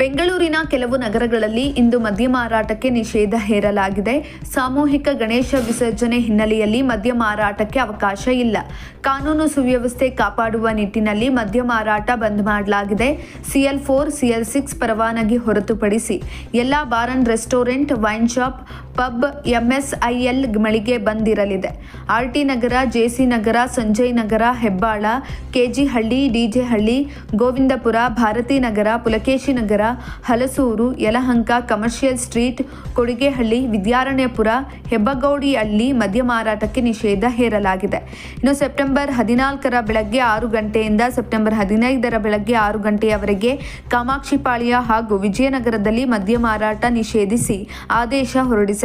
ಬೆಂಗಳೂರಿನ ಕೆಲವು ನಗರಗಳಲ್ಲಿ ಇಂದು ಮದ್ಯ ಮಾರಾಟಕ್ಕೆ ನಿಷೇಧ ಹೇರಲಾಗಿದೆ. ಸಾಮೂಹಿಕ ಗಣೇಶ ವಿಸರ್ಜನೆ ಹಿನ್ನೆಲೆಯಲ್ಲಿ ಮದ್ಯ ಮಾರಾಟಕ್ಕೆ ಅವಕಾಶ ಇಲ್ಲ. ಕಾನೂನು ಸುವ್ಯವಸ್ಥೆ ಕಾಪಾಡುವ ನಿಟ್ಟಿನಲ್ಲಿ ಮದ್ಯ ಮಾರಾಟ ಬಂದ್ ಮಾಡಲಾಗಿದೆ. ಸಿಎಲ್ ಫೋರ್, ಸಿಎಲ್ ಸಿಕ್ಸ್ ಪರವಾನಗಿ ಹೊರತುಪಡಿಸಿ ಎಲ್ಲಾ bar and restaurant, wine shop pub MSIL ಮಳಿಗೆ ಬಂದಿರಲಿದೆ. RT Nagar, JC Nagar, Sanjay Nagar, Hebbal, KG Halli, DJ Halli, Govindapura, Bharathi Nagar, Pulakeshi Nagar, Halasuru, Yelahanka, commercial street, Kodigehalli, Vidyaranyapura Hebbagodihalli ಮದ್ಯ ಮಾರಾಟಕ್ಕೆ ನಿಷೇಧ ಹೇರಲಾಗಿದೆ. ಇನ್ನು September ಹದಿನಾಲ್ಕರ ಬೆಳಗ್ಗೆ ಆರು ಗಂಟೆಯಿಂದ ಸೆಪ್ಟೆಂಬರ್ ಹದಿನೈದರ ಬೆಳಗ್ಗೆ ಆರು ಗಂಟೆಯವರೆಗೆ ಕಾಮಾಕ್ಷಿಪಾಳ್ಯ ಹಾಗೂ ವಿಜಯನಗರದಲ್ಲಿ ಮದ್ಯ ಮಾರಾಟ ನಿಷೇಧಿಸಿ ಆದೇಶ ಹೊರಡಿಸಲಾಗಿದೆ.